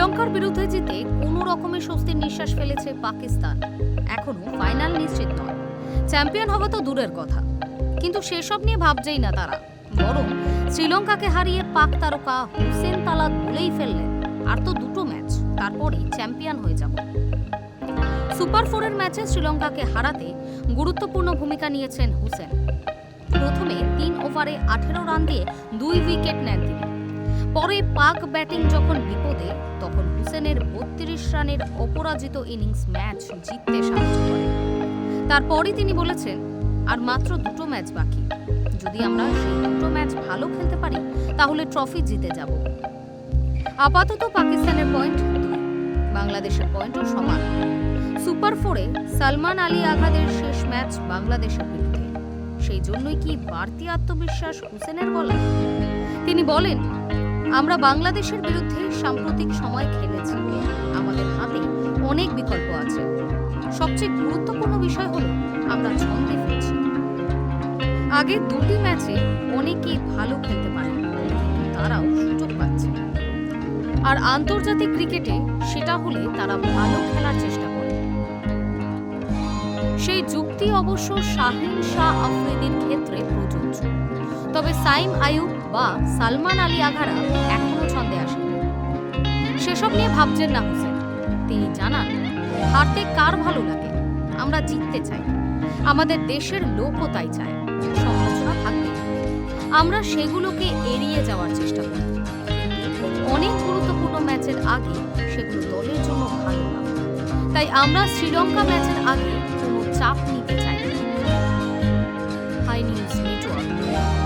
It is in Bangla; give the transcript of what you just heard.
শ্রীলঙ্কার বিরুদ্ধে জিতে কোনো রকমের স্বস্তির নিঃশ্বাস ফেলেছে পাকিস্তান। এখনও ফাইনাল নিশ্চিত নয়। চ্যাম্পিয়ন হওয়া তো দূরের কথা। কিন্তু সেসব নিয়ে ভাবছেই না তারা। বরং শ্রীলঙ্কাকে হারিয়ে পাক তারকা হুসেন তালাত বলেই ফেললেন। আর তো দুটো ম্যাচ, তারপরেই চ্যাম্পিয়ন হয়ে যাব। সুপার ফোরের ম্যাচে শ্রীলঙ্কাকে হারাতে গুরুত্বপূর্ণ ভূমিকা নিয়েছেন হুসেন। প্রথমে তিন ওভারে আঠেরো রান দিয়ে দুই উইকেট নেন তিনি। পরে পাক ব্যাটিং যখন বিপদে, তখন হুসেনের বত্রিশ রানের অপরাজিত ইনিংস ম্যাচ জিততে সাহায্য করে। তারপরই তিনি বলেছেন, আর মাত্র দুটো ম্যাচ বাকি। যদি আমরা সেই দুটো ম্যাচ ভালো খেলতে পারি, তাহলে ট্রফি জিতে যাব। আপাতত পাকিস্তানের পয়েন্ট বাংলাদেশের পয়েন্টও সমান। সুপার ফোরে সালমান আলী আঘাদের শেষ ম্যাচ বাংলাদেশের বিরুদ্ধে। সেই জন্যই কি বাড়তি আত্মবিশ্বাস হুসেনের বলা তিনি বলেন আমরা বাংলাদেশের বিরুদ্ধে সাম্প্রতিক সময় খেলেছি। আমাদের হাতে অনেক বিকল্প আছে। সবচেয়ে গুরুত্বপূর্ণ বিষয় হলো আমরা ছন্দে ফিরছি। আগে দুটি ম্যাচে অনেকেই ভালো খেলতে পারে তারাও সুযোগ পাচ্ছে। আর আন্তর্জাতিক ক্রিকেটে সেটা হলে তারা ভালো খেলার চেষ্টা করে। সেই যুক্তি অবশ্য শাহিন শাহ আফ্রিদির ক্ষেত্রে প্রযোজ্য। তবে সাইম আয়ুব বা সালমান আলী আঘারা এখনও ছন্দে আসেন। সেসব নিয়ে ভাবছেন না হোসেন। তিনি জানান, হারতে কার ভালো লাগে? আমরা জিততে চাই। আমাদের দেশের লোকও তাই চায়। সমালোচনা থাকবে আমরা সেগুলোকে এড়িয়ে যাওয়ার চেষ্টা করি অনেক গুরুত্বপূর্ণ ম্যাচের আগে সেগুলো দলের জন্য ভালো না। তাই আমরা শ্রীলঙ্কা ম্যাচের আগে কোনো চাপ নিতে চাই হাই নিউজ নেটওয়ার্ক।